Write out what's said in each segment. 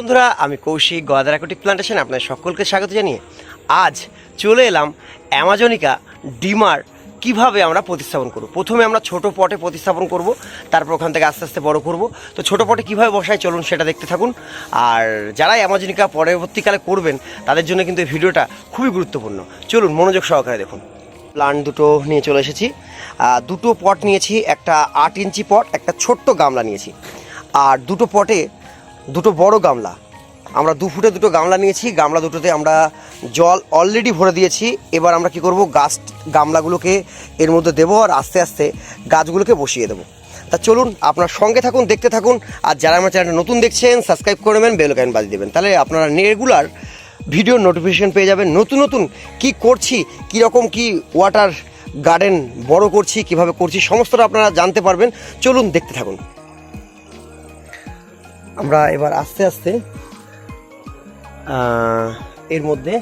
বন্ধুরা, আমি কৌশিক গদারাকুটিক প্লান্টেশন আপনার সকলকে স্বাগত জানিয়ে আজ চলে এলাম অ্যামাজনিকা ডিমার কীভাবে আমরা প্রতিস্থাপন করব। প্রথমে আমরা ছোট পটে প্রতিস্থাপন করব, তারপর ওখান থেকে আস্তে আস্তে বড় করব। তো ছোট পটে কীভাবে বসায় চলুন সেটা দেখতে থাকুন। আর যারা অ্যামাজনিকা পরবর্তীকালে করবেন, তাদের জন্য কিন্তু এই ভিডিওটা খুবই গুরুত্বপূর্ণ। চলুন, মনোযোগ সহকারে দেখুন। প্লান্ট দুটো নিয়ে চলে এসেছি। দুটো পট নিয়েছি, একটা আট ইঞ্চি পট, একটা ছোট্ট গামলা নিয়েছি। আর দুটো পটে দুটো বড় গামলা। আমরা দু ফুটে দুটো গামলা নিয়েছি, গামলা দুটোতে আমরা জল অলরেডি ভরে দিয়েছি। এবার আমরা কি করব, গাছ গামলাগুলোকে এর মধ্যে দেবো আর আস্তে আস্তে গাছগুলোকে বসিয়ে দেবো। তা চলুন, আপনার সঙ্গে থাকুন, দেখতে থাকুন, আর যারা আমার চ্যানেলটা নতুন দেখছেন সাবস্ক্রাইব করে নেবেন বেল আইকন বাজিয়ে দেবেন। তাহলে আপনারা রেগুলার ভিডিও নোটিফিকেশন পেয়ে যাবেন। নতুন নতুন কি করছি, কী রকম কি ওয়াটার গার্ডেন বড় করছি, কীভাবে করছি, সমস্তটা আপনারা জানতে পারবেন। চলুন, দেখতে থাকুন। আমরা এবার আস্তে আস্তে এর মধ্যে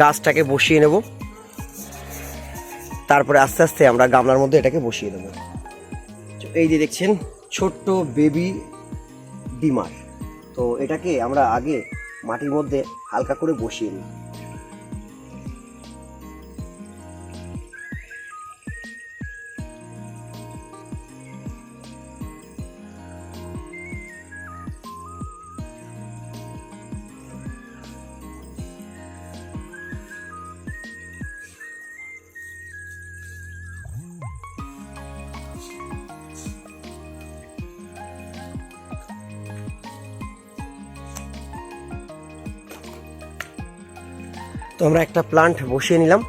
গাছটাকে বসিয়ে নেব। তারপরে আস্তে আস্তে আমরা গামলার মধ্যে এটাকে বসিয়ে দেবো। এই যে দেখছেন, ছোট্ট বেবি ডিমার। তো এটাকে আমরা আগে মাটির মধ্যে হালকা করে বসিয়ে নিই। তো আমরা একটা প্লান্ট বসিয়ে নিলাম।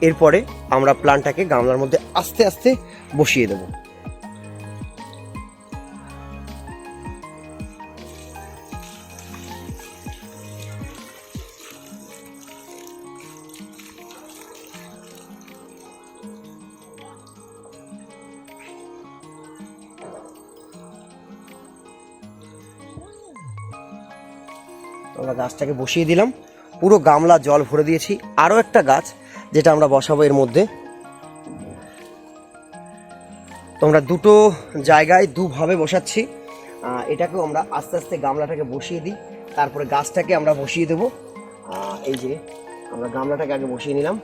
এরপরে আমরা প্লান্টটাকে গামলার মধ্যে আস্তে আস্তে বসিয়ে দেব। আমরা গাছটাকে বসিয়ে দিলাম। পুরো গামলা জল ভরে দিয়েছি। আরও একটা গাছ যেটা আমরা বসাবো এর মধ্যে। তোমরা দুটো জায়গায় দুভাবে বসাচ্ছি। এটাকেও আমরা আস্তে আস্তে গামলাটাকে বসিয়ে দিই। তারপরে গাছটাকে আমরা বসিয়ে দেবো। এই যে আমরা গামলাটাকে আগে বসিয়ে নিলাম।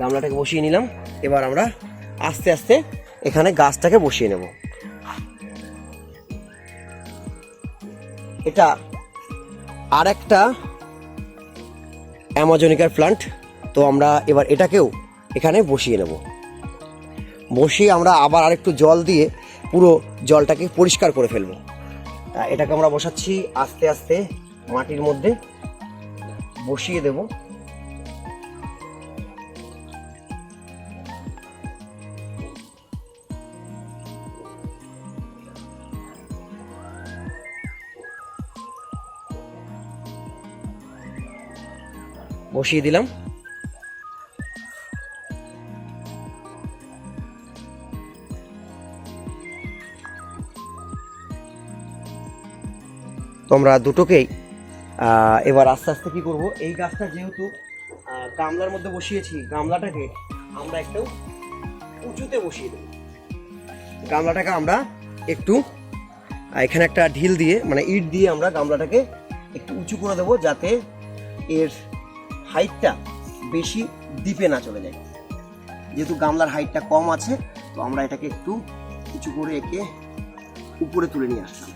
গামলাটাকে বসিয়ে নিলাম। এবার আমরা আস্তে আস্তে এখানে গাছটাকে বসিয়ে নেব। এটা আর একটা অ্যামাজনিকার প্লান্ট। তো আমরা এবার এটাকেও এখানে বসিয়ে নেব। বসিয়ে আমরা আবার আরেকটু জল দিয়ে পুরো জলটাকে পরিষ্কার করে ফেলব। এটাকে আমরা বসাচ্ছি আস্তে আস্তে মাটির মধ্যে। বসিয়ে দেব। বসিয়ে দিলাম। তোমরা দুটোকেই এবার আস্তে আস্তে কি করব? এই গাছটা যেহেতু গামলার মধ্যে বসিয়েছি, গামলাটাকে আমরা একটু উঁচুতে বসিয়ে দেব। গামলাটাকে আমরা একটু এখানে একটা ঢিল দিয়ে মানে ইট দিয়ে আমরা গামলাটাকে একটু উঁচু করে দেবো যাতে এর হাইটটা বেশি ডিপে না চলে যায়। যেহেতু গামলার হাইটটা কম আছে, তো আমরা এটাকে একটু কিছু করে একে উপরে তুলে নিয়ে আসলাম।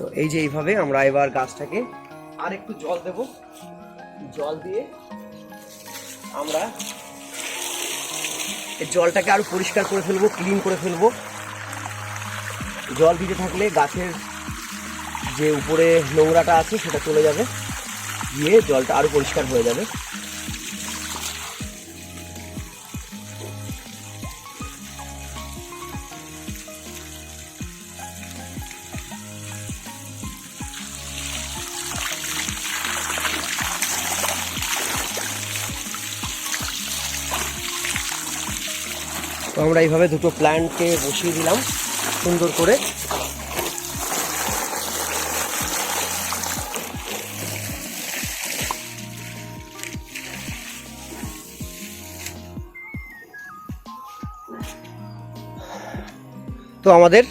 তো এই যে এইভাবে আমরা এবার গাছটাকে আর একটু জল দেব। জল দিয়ে আমরা জলটাকে আরও পরিষ্কার করে ফেলব, ক্লিন করে ফেলব। জল দিতে থাকলে গাছের যে উপরে নোংরাটা আছে সেটা চলে যাবে। গিয়ে জলটা আরও পরিষ্কার হয়ে যাবে। আমরা এইভাবে দুটো প্ল্যান্টকে বসিয়ে দিলাম, সুন্দর করে। তো আমাদের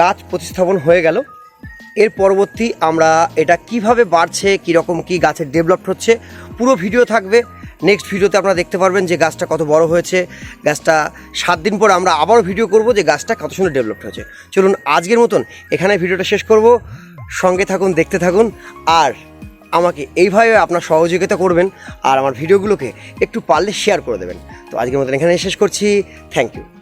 গাছ প্রতিস্থাপন হয়ে গেল। এর পরবর্তী আমরা এটা কীভাবে বাড়ছে, কীরকম কি গাছের ডেভেলপ হচ্ছে, পুরো ভিডিও থাকবে। নেক্সট ভিডিওতে আপনারা দেখতে পারবেন যে গাছটা কত বড় হয়েছে। গাছটা সাত দিন পর আমরা আবারও ভিডিও করব যে গাছটা কত সুন্দর ডেভেলপড হয়েছে। চলুন আজকের মতন এখানে ভিডিওটা শেষ করব। সঙ্গে থাকুন, দেখতে থাকুন, আর আমাকে এইভাবে আপনার সহযোগিতা করবেন, আর আমার ভিডিওগুলোকে একটু পারলে শেয়ার করে দেবেন। তো আজকের মতন এখানে শেষ করছি। Thank you